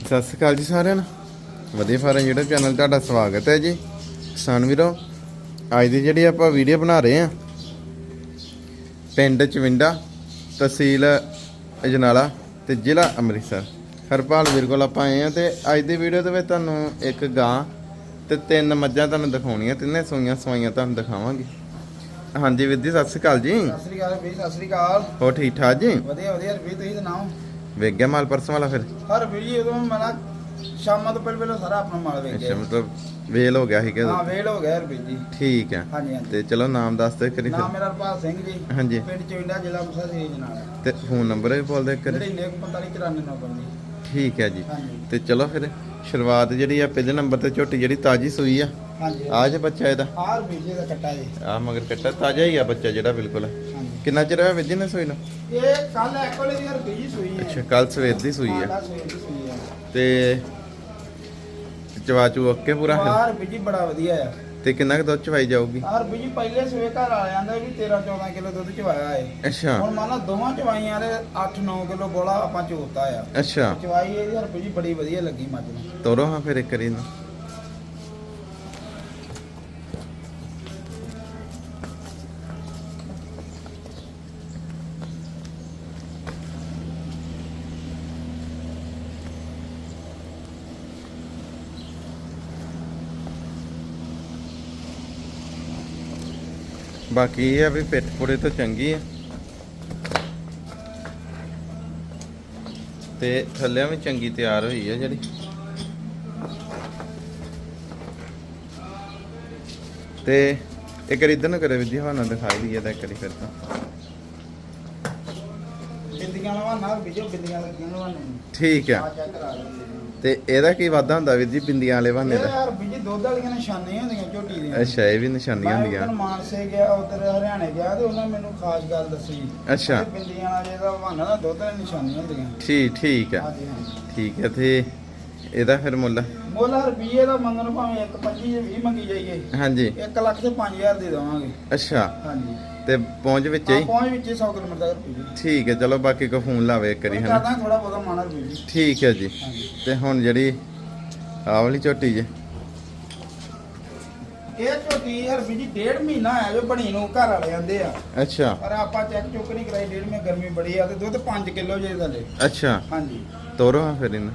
ਸਤਿ ਸ਼੍ਰੀ ਅਕਾਲ ਜੀ ਸਾਰਿਆਂ ਨੂੰ। ਵਧੀਆ ਫਾਰਮ ਜਿਹੜਾ ਚੈਨਲ ਤੁਹਾਡਾ ਸਵਾਗਤ ਹੈ ਜੀ। ਕਿਸਾਨ ਵੀਰੋ ਅੱਜ ਦੀ ਜਿਹੜੀ ਆਪਾਂ ਵੀਡੀਓ ਬਣਾ ਰਹੇ ਆ ਪਿੰਡ ਚਵਿੰਡਾ ਤਹਿਸੀਲ ਅਜਨਾਲਾ ਤੇ ਜ਼ਿਲ੍ਹਾ ਅੰਮ੍ਰਿਤਸਰ। ਹਰਪਾਲ ਵੀਰ ਕੋਲ ਆਪਾਂ ਆਏ ਆ ਤੇ ਅੱਜ ਦੀ ਵੀਡੀਓ ਦੇ ਵਿੱਚ ਤੁਹਾਨੂੰ ਇੱਕ ਗਾਂ ਤੇ ਤਿੰਨ ਮੱਝਾਂ ਤੁਹਾਨੂੰ ਦਿਖਾਉਣੀਆਂ ਤਿੰਨੇ ਸੂਈਆਂ ਸਵਾਈਆਂ ਤੁਹਾਨੂੰ ਦਿਖਾਵਾਂਗੇ। ਹਾਂਜੀ ਵੀਰ ਜੀ ਸਤਿ ਸ਼੍ਰੀ ਅਕਾਲ ਜੀ। ਸਤਿ ਸ੍ਰੀ ਅਕਾਲ ਵੀ ਸਤਿ ਸ੍ਰੀ ਅਕਾਲ। ਹੋ ਠੀਕ ਠਾਕ ਜੀ? ਵਧੀਆ ਵਧੀਆ। ਰਵੀ ਤੁਸੀਂ ਸੁਣਾਓ? ਵੇਖ ਗਿਆ ਮਾਲ ਪਰਸੋਂ ਵਾਲਾ ਫਿਰ? ਹਰ ਵੀ ਉਦੋਂ ਮਨਾ ਸ਼ਾਮਾਂ ਤੋਂ ਪਹਿਲੇ ਪਹਿਲੇ ਸਾਰਾ ਆਪਣਾ ਮਾਲ ਵੇਚ ਅੱਛਾ ਗਿਆ ਮਤਲਬ ਵੇਲ ਹੋ ਗਿਆ ਸੀ ਕਿ ਹਾਂ ਵੇਲ ਹੋ ਗਿਆ ਰਵੀ ਜੀ। ਠੀਕ ਹੈ। ਹਾਂਜੀ ਹਾਂਜੀ। ਤੇ ਚਲੋ ਨਾਮ ਦੱਸ ਦੇ ਕਰੀ ਨਾਮ ਫਿਰ। ਮੇਰਾ ਰਪਾਲ ਸਿੰਘ ਜੀ। ਹਾਂਜੀ। ਪਿੰਡ ਚਵਿੰਡਾ ਜ਼ਿਲ੍ਹਾ ਮੁਸਾ ਸੀਜ ਨਾਲ। ਤੇ ਫੋਨ ਨੰਬਰ ਵੀ ਬੋਲ ਦੇ ਕਰੀ 994594 ਨੰਬਰ ਜੀ। ਠੀਕ ਹੈ ਜੀ। ਹਾਂਜੀ। ਤੇ ਚਲੋ ਫਿਰ ਸ਼ੁਰੂਆਤ ਜਿਹੜੀ ਆ ਪਹਿਲੇ ਨੰਬਰ ਤੇ ਝੋਟੀ ਜਿਹੜੀ ਤਾਜੀ ਸੂਈ ਆ। ਹਾਂਜੀ। ਆ ਜੇ ਬੱਚਾ ਇਹਦਾ। ਆਹ ਰਵੀ ਜੀ ਦਾ ਕੱਟਾ ਜੀ। ਆ ਮਗਰ ਕੱਟਾ ਤਾਜ਼ਾ ਹੀ ਆ ਬੱਚਾ ਜਿਹੜਾ ਬਿਲਕੁਲ। ਹਾਂਜੀ। ਕਿੰਨਾ ਚਿਰ ਹੋਇਆ ਵਿੱਜੀ ਨੇ ਸੂਈ ਨੂੰ? ਇਹ ਕੱਲ ਐਕੋਲੇ ਦੀ ਜੀ ਸੂਈ ਹੈ। ਅੱਛਾ ਕੱਲ ਸਵੇਰ ਦੀ ਸੂਈ ਹਾਂ, ਹੈ। ਤੇ ਚਵਾਚੂ ਓਕੇ ਪੂਰਾ ਫਿਰ? ਆਹ ਰਵੀ ਜੀ ਬੜਾ ਵਧੀਆ ਆ। ਤੇ ਕਿੰਨਾ ਕੁ ਦੁੱਧ ਚਵਾਈ ਜਾਊਗੀ? ਆਹ ਰਵੀ ਜੀ ਪਹਿਲੇ ਸਵੇ ਘਰ ਆ ਜਾਂਦਾ ਵੀ 13 14 ਕਿਲੋ ਦੁੱਧ ਚਵਾਇਆ ਹੈ ਅੱਛਾ। ਹੁਣ ਮੰਨ ਲਾ ਦੋਵਾਂ ਚਵਾਈਆਂ ਦੇ 8-9 ਕਿਲੋ ਬੋਲਾ ਆਪਾਂ ਚੋਤਾ ਆ। ਅੱਛਾ। ਚਵਾਈ ਇਹਦੀ ਹਰਪ ਜੀ ਬੜੀ ਵਧੀਆ ਲੱਗੀ ਮੱਝ ਨੂੰ। ਤੋਰੋ ਹਾਂ ਫਿਰ ਇੱਕ ਵਾਰੀ ਨੂੰ ਬਾਕੀ ਇਹ ਆ ਵੀ ਪਿੱਠ ਪੁੜੇ ਤੋਂ ਚੰਗੀ ਆ। ਤੇ ਥੱਲਿਆਂ ਵੀ ਚੰਗੀ ਤਿਆਰ ਹੋਈ ਆ ਜਿਹੜੀ। ਤੇ ਇੱਕ ਵਾਰੀ ਇੱਧਰ ਨੂੰ ਕਰੇ ਵਿਧੀ ਹਵਾਨਾ ਦਿਖਾਈ ਦੀ ਇਹਦਾ ਇੱਕ ਵਾਰੀ ਫਿਰ ਤਾਂ। ਬਿੰਦੀਆਂ ਲਵਾਨਾ ਵੀਡੀਓ ਬਿੰਦੀਆਂ ਲੱਗੀਆਂ ਲਵਾਨੇ ਠੀਕ ਆ। ਆ ਚੈੱਕ ਕਰਾ ਲਓ ਤੇ ਇਹਦਾ ਕੀ ਵਾਧਾ ਹੁੰਦਾ ਵੀਰ ਜੀ ਬਿੰਦੀਆਂ ਵਾਲੇ ਬਹਾਨੇ ਦਾ? ਯਾਰ ਵੀਜੀ ਦੁੱਧ ਵਾਲੀਆਂ ਨਿਸ਼ਾਨੀਆਂ ਹੁੰਦੀਆਂ ਝੋਟੀ ਦੀਆਂ। ਅੱਛਾ ਇਹ ਵੀ ਨਿਸ਼ਾਨੀਆਂ ਮੈਂ ਹੁੰਦੀਆਂ। ਉੱਧਰ ਮਾਨਸੇ ਗਿਆ ਉਧਰ ਹਰਿਆਣੇ ਗਿਆ ਤੇ ਉਹਨਾਂ ਮੈਨੂੰ ਖਾਸ ਗੱਲ ਦੱਸੀ। ਅੱਛਾ। ਬਿੰਦੀਆਂ ਵਾਲੇ ਦਾ ਬਹਾਨਾ ਦਾ ਦੁੱਧ ਵਾਲੀ ਨਿਸ਼ਾਨੀਆਂ ਹੁੰਦੀਆਂ। ਠੀਕ ਠੀਕ ਆ। ਠੀਕ ਹੈ ਤੇ ਇਹਦਾ ਫਿਰ ਮੁੱਲ? ਮੁੱਲ ਰੁਪਈਏ ਦਾ ਮੰਗਣ ਭਾਵੇਂ 1.25 ਜਾਂ 20 ਮੰਗੀ ਜਾਈਏ ਹਾਂਜੀ। 1 ਲੱਖ ਤੇ 5000 ਦੇ ਦੇਵਾਂਗੇ। ਅੱਛਾ। ਹਾਂਜੀ। ਤੇ ਪਹੁੰਚ ਵਿੱਚ ਆ ਹੀ ਪਹੁੰਚ ਵਿੱਚ ਹੀ 100 ਕਿਲੋਮੀਟਰ ਤੱਕ ਰੁਪਈਏ। ਠੀਕ ਹੈ ਚਲੋ ਬਾਕੀ ਕੋ ਫੋਨ ਲਾਵੇ ਇੱਕ ਵਾਰੀ ਹਨਾ? ਕਰਦਾ ਥੋੜਾ ਬਹੁਤਾ ਮਾਣਾ ਰੁਪਈਏ ਠੀਕ ਹੈ ਜੀ। ਹਾਂਜੀ। ਤੇ ਹੁਣ ਜਿਹੜੀ ਆਹ ਵਾਲੀ ਝੋਟੀ ਜੇ? ਇਹ ਝੋਟੀ ਹਰਬੀ ਜੀ ਡੇਢ ਮਹੀਨਾ ਆਇਆ ਜੋ ਬਣੀ ਨੂੰ ਘਰ ਵਾਲੇ ਆਂਦੇ ਆ। ਅੱਛਾ। ਪਰ ਆਪਾਂ ਚੈੱਕ ਚੁੱਕ ਨਹੀਂ ਕਰਾਈ ਡੇਢ ਮਹੀਨੇ ਗਰਮੀ ਬੜੀ ਆ ਤੇ ਦੁੱਧ 5 ਕਿਲੋ ਜੇ ਥੱਲੇ ਅੱਛਾ। ਹਾਂਜੀ। ਤੋਰੋ ਫਿਰ ਇਹਨੂੰ।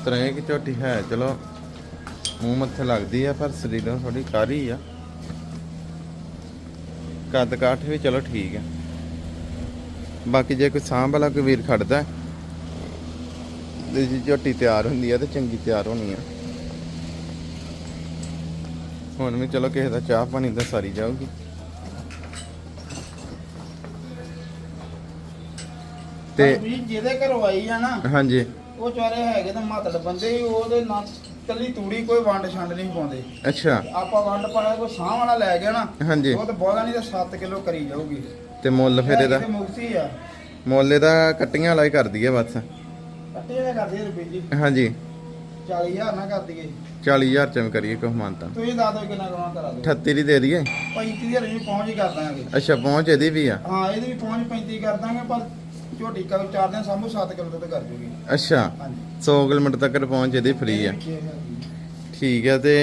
ਉਤਰਾ ਇਹ ਕਿ ਝੋਟੀ ਹੈ ਚਲੋ ਮੂੰਹ ਮੱਥੇ ਲੱਗਦੀ ਆ ਪਰ ਸਰੀਰੋਂ ਥੋੜੀ ਕਾਰੀ ਆ। ਕੱਦ ਕਾਠ ਵੀ ਚਲੋ ਠੀਕ ਆ। ਬਾਕੀ ਜੇ ਕੋਈ ਸਾਂਭ ਵਾਲਾ ਕੋਈ ਵੀਰ ਖੜਦਾ ਤੇ ਜੀ ਝੋਟੀ ਤਿਆਰ ਹੁੰਦੀ ਆ ਤੇ ਚੰਗੀ ਤਿਆਰ ਹੋਣੀ ਆ। ਹੁਣ ਵੀ ਚਲੋ ਕਿਸੇ ਦਾ ਚਾਹ ਪਾਣੀ ਦਾ ਸਾਰੀ ਜਾਊਗੀ। ਤੇ ਤੇ ਜਿਹਦੇ ਘਰੋਂ ਆਈ ਆ ਨਾ ਹਾਂਜੀ। ਉਹ ਚਾਰੇ ਹੈਗੇ ਤਾਂ ਮਾਤੜ ਬੰਦੇ ਹੀ ਉਹਦੇ ਨਾਲ ਕੱਲੀ ਤੂੜੀ ਕੋਈ ਵੰਡ ਛੰਡ ਨਹੀਂ ਪਾਉਂਦੇ। ਅੱਛਾ। ਆਪਾਂ ਵੰਡ ਪਾਣਾ ਕੋਈ ਸਾਹ ਵਾਲਾ ਲੈ ਗਿਆ ਨਾ ਹਾਂਜੀ। ਉਹ ਤਾਂ ਬਹੁਤਾ ਨਹੀਂ ਤਾਂ 7 ਕਿਲੋ ਕਰੀ ਜਾਊਗੀ। ਤੇ ਮੁੱਲ ਫਿਰ ਇਹਦਾ? ਮੁਕਤੀ ਆ। ਮੁੱਲ ਇਹਦਾ ਕੱਟੀਆਂ ਵਾਲਾ ਹੀ ਕਰ ਦਈਏ ਬਸ। ਕੱਟੇ ਨੇ ਕਰਦੇ ਰੁਪਏ ਜੀ। ਹਾਂਜੀ। 40000 ਨਾ ਕਰ ਦਈਏ। 40000 ਚ ਵੀ ਕਰੀਏ ਕੋਈ ਮਾਨਤਾ ਤੁਸੀਂ ਦੱਸ ਦਿਓ ਕਿੰਨਾ ਕਮਾਂ ਕਰਾ ਦਿਓ। 38 ਦੀ ਦੇ ਦਈਏ। 35000 ਜੀ ਪਹੁੰਚ ਹੀ ਕਰ ਦਾਂਗੇ। ਅੱਛਾ ਪਹੁੰਚ ਇਹਦੀ ਵੀ ਆ। ਹਾਂ ਇਹਦੀ ਵੀ ਪਹੁੰਚ 35 ਕਰ ਦਾਂਗੇ ਪਰ ਝੋਟੀ ਕਾ ਚਾਰ ਦਿਨ ਸਾਹਮਣੇ 7 ਕਿਲੋ ਦੁੱਧ ਕਰ ਜੂਗੀ। ਅੱਛਾ ਹਾਂਜੀ। 100 ਕਿਲੋਮੀਟਰ ਤੱਕ ਪਹੁੰਚ ਇਹਦੀ ਫ੍ਰੀ ਆ। ਠੀਕ ਹੈ ਤੇ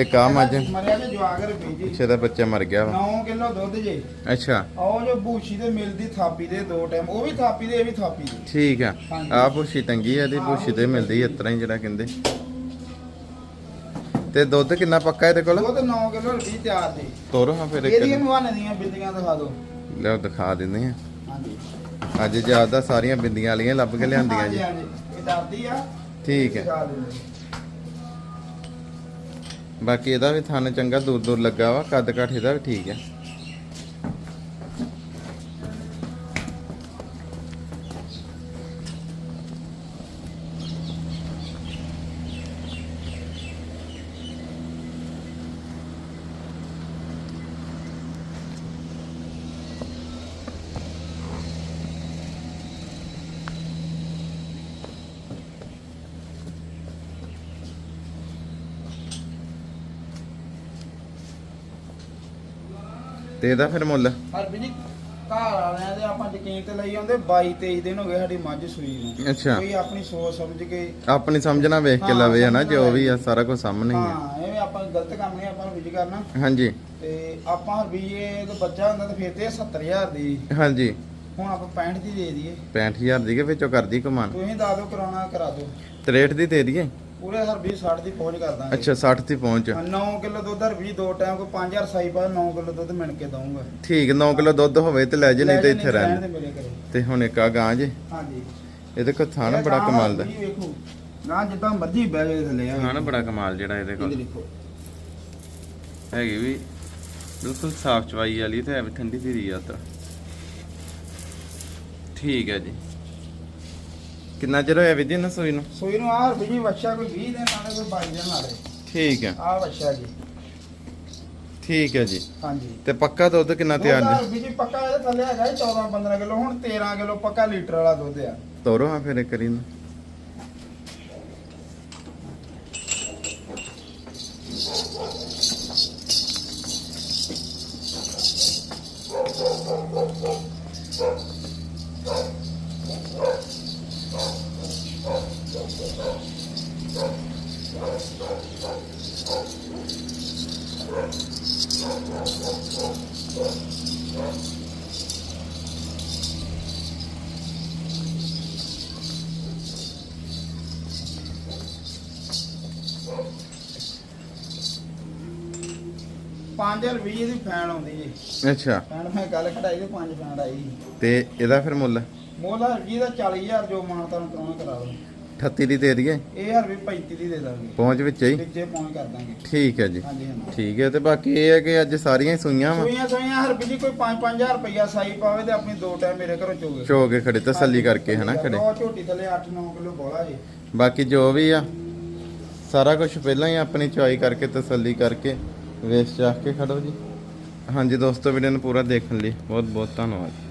ਇੱਕ ਆ ਮੱਝ ਮਰਿਆ ਤੇ ਦਾ ਬੱਚਾ ਮਰ ਗਿਆ ਵਾ। 9 ਕਿਲੋ ਦੁੱਧ ਜੇ। ਅੱਛਾ। ਉਹ ਜੋ ਬੂਸ਼ੀ ਤੇ ਮਿਲਦੀ ਥਾਪੀ ਦੇ ਦੋ ਟਾਈਮ ਉਹ ਵੀ ਥਾਪੀ ਦੇ ਇਹ ਵੀ ਥਾਪੀ ਦੇ। ਠੀਕ ਆ। ਹਾਂਜੀ। ਆ ਪੁੱਛੀ ਤੰਗੀ ਆ ਇਹਦੀ ਪੁੱਛੀ ਤੇ ਮਿਲਦੀ ਇਸ ਤਰ੍ਹਾਂ ਹੀ ਜਿਹੜਾ ਕਹਿੰਦੇ। ਤੇ ਦੁੱਧ ਕਿੰਨਾ ਪੱਕਾ ਇਹਦੇ ਕੋਲ? ਦੁੱਧ 9 ਕਿਲੋ ਰੁਪਏ ਤਿਆਰ ਦੇ ਤੋਰੋ ਹਾਂ ਫਿਰ ਇੱਕ ਇਹਦੀਆਂ ਮਹਾਨੇ ਦੀਆਂ ਬਿੰਦੀਆਂ ਦਿਖਾ ਦਿਓ। ਲਿਓ ਦਿਖਾ ਦਿੰਦੇ ਆ। ਹਾਂਜੀ। ਅੱਜ ਜ਼ਿਆਦਾ ਸਾਰੀਆਂ ਬਿੰਦੀਆਂ ਵਾਲੀਆਂ ਲੱਭ ਕੇ ਲਿਆਂਦੀਆਂ ਜੀ। ਇਹ ਆ। ਠੀਕ ਹੈ। ਬਾਕੀ ਇਹਦਾ ਵੀ ਥਣ ਚੰਗਾ ਦੂਰ ਦੂਰ ਲੱਗਾ ਵਾ ਕੱਦ ਕਾਠ ਇਹਦਾ ਵੀ ਠੀਕ ਹੈ। ਤੇ ਇਹਦਾ ਫਿਰ ਮੁੱਲ? ਹਰ ਵੀ ਜੀ ਘਰ ਵਾਲਿਆਂ ਦੇ ਆਪਾਂ ਯਕੀਨ ਤੇ ਲਈ ਆਉਂਦੇ 22 23 ਦਿਨ ਹੋ ਗਏ ਸਾਡੀ ਮੱਝ ਸੂਈ ਨੂੰ। ਅੱਛਾ। ਕੋਈ ਆਪਣੀ ਸੋਚ ਸਮਝ ਕੇ। ਆਪਣੀ ਸਮਝਣਾ ਵੇਖ ਕੇ ਹਾਂ, ਲਵੇ ਹਨਾ ਸਮਝਣਾ ਜੋ ਵੀ ਆ ਸਾਰਾ ਕੁਝ ਸਾਹਮਣੇ ਹੀ ਆ। ਹਾਂ ਇਹ ਆਪਾਂ ਗਲਤ ਕੰਮ ਨਹੀਂ ਆਪਾਂ ਵਿਜ ਕਰਨਾ। ਹਾਂਜੀ। ਤੇ ਆਪਾਂ ਵੀ ਇਹ ਬੱਚਾ ਹੁੰਦਾ ਤਾਂ ਫਿਰ ਤੇ 70000 ਦੀ। ਹਾਂਜੀ। ਹੁਣ ਆਪਾਂ 65 ਦੀ ਦੇ ਦਈਏ। 65000 ਦੀ ਕੇ ਵਿੱਚੋਂ ਕਰਦੀ ਕਮਾਨ? ਤੁਸੀਂ ਦੱਸ ਦਿਓ ਕਰਾਉਣਾ ਕਰਾ ਦਿਓ। 63 ਦੀ ਦੇ ਦਈਏ? ਪੂਰੇ ਹਰ 20 60 ਦੀ ਪਹੁੰਚ ਕਰ ਦਾਂਗੇ। ਅੱਛਾ 60 ਦੀ ਪਹੁੰਚ। 9 ਕਿਲੋ ਦੁੱਧ ਹਰ 20 ਦੋ ਟਾਈਮ ਕੋ 5000 ਸਾਈ ਪਾ 9 ਕਿਲੋ ਦੁੱਧ ਮਿਣ ਕੇ ਦਊਂਗਾ। ਠੀਕ 9 ਕਿਲੋ ਦੁੱਧ ਹੋਵੇ ਤੇ ਲੈ ਜੇ ਨਹੀਂ ਤੇ ਇੱਥੇ ਰਹਿਣ ਤੇ ਹੁਣ ਇੱਕ ਆ ਗਾਂ ਜੇ। ਹਾਂਜੀ। ਇਹਦੇ ਥਾਣਾ ਇਹ ਬੜਾ ਕਮਾਲ ਦਾ। ਵੇਖੋ ਨਾ ਜਿੱਦਾਂ ਮਰਜ਼ੀ ਬਹਿ ਜਾਏ ਥੱਲੇ ਆ। ਥਾਣਾ ਬੜਾ ਕਮਾਲ ਜਿਹੜਾ ਇਹਦੇ ਇਹ ਕੋਲ ਹੈਗੀ ਵੀ ਬਿਲਕੁਲ ਸਾਫ਼ ਚਵਾਈ ਵਾਲੀ ਤੇ ਹੈ ਵੀ ਠੰਡੀ ਧੀਰੀ ਆ ਤਾਂ ਠੀਕ ਹੈ ਜੀ। ਕਿੰਨਾ ਚਿਰ ਹੋਇਆ ਵਿਧੀ ਨਾ ਸੋਈ ਨੂੰ? ਸੂਈ ਨੂੰ ਆਹ ਰੁਪਈਏ ਵੱਛਾ ਕੋਈ 20 ਦਿਨ ਨਾਲੇ ਕੋਈ ਬਾਈ ਦਿਨ ਨਾਲੇ। ਠੀਕ ਹੈ ਆਹ ਵੱਛਾ ਜੀ। ਠੀਕ ਹੈ ਜੀ। ਹਾਂਜੀ। ਤੇ ਪੱਕਾ ਦੁੱਧ ਕਿੰਨਾ ਤਿਆਰ ਨੇ? ਰੁਪਈਏ ਜੀ ਪੱਕਾ ਇਹਦੇ ਥੱਲੇ ਹੈਗਾ 14 15 ਕਿਲੋ ਹੁਣ 13 ਕਿਲੋ ਪੱਕਾ ਲੀਟਰ ਵਾਲਾ ਦੁੱਧ ਆ। ਤੋਰੋ ਹਾਂ ਫਿਰ ਕਰੀਂ 5020 ਦੀ ਫੈਨ ਆਉਂਦੀ ਜੀ। ਅੱਛਾ। ਫੈਨ ਮੈਂ ਗੱਲ ਕਢਾਈ ਤੇ ਪੰਜ ਫੈਨ ਆਈ। ਤੇ ਇਹਦਾ ਫਿਰ ਮੁੱਲ? ਮੁੱਲ ਜੀ ਦਾ 40000 ਜੋ ਮਾਨਤਾ ਨੂੰ ਕਰਾਉਣਾ ਕਰਾ 38 ਦੀ ਦੇ ਦਈਏ? ਇਹ ਹਰ ਵੀ 35 ਦੀ ਦੇ ਦਾਂਗੇ। ਪਹੁੰਚ ਵਿੱਚ ਹੀ? ਵਿੱਚੇ ਪਹੁੰਚ ਕਰ ਦਾਂਗੇ। ਠੀਕ ਹੈ ਜੀ। ਹਾਂਜੀ ਹਾਂਜੀ। ਠੀਕ ਹੈ ਤੇ ਬਾਕੀ ਇਹ ਹੈ ਕਿ ਅੱਜ ਸਾਰੀਆਂ ਹੀ ਸੂਈਆਂ ਵਾ? ਸੂਈਆਂ ਸੂਈਆਂ ਹਰ ਵੀ ਕੋਈ 5-5000 ਰੁਪਈਆ ਸਾਈ ਪਾਵੇ ਤੇ ਆਪਣੀ ਦੋ ਟਾਈਮ ਮੇਰੇ ਘਰੋਂ ਚੋਗੇ। ਚੋ ਕੇ ਖੜੇ ਤਸੱਲੀ ਕਰਕੇ ਹਨਾ ਖੜੇ? ਉਹ ਝੋਟੀ ਥੱਲੇ 8-9 ਕਿਲੋ ਬੋਲਾ ਜੀ। ਬਾਕੀ ਜੋ ਵੀ ਆ ਸਾਰਾ ਕੁਝ ਪਹਿਲਾਂ ਹੀ ਆਪਣੀ ਚੁਆਈ ਕਰਕੇ ਤਸੱਲੀ ਕਰਕੇ ਵੇਚ ਚਾਖ ਕੇ ਖੜੋ ਜੀ। ਹਾਂਜੀ ਦੋਸਤੋ ਵੀਡੀਓ ਨੂੰ ਪੂਰਾ ਦੇਖਣ ਲਈ ਬਹੁਤ ਬਹੁਤ ਧੰਨਵਾਦ।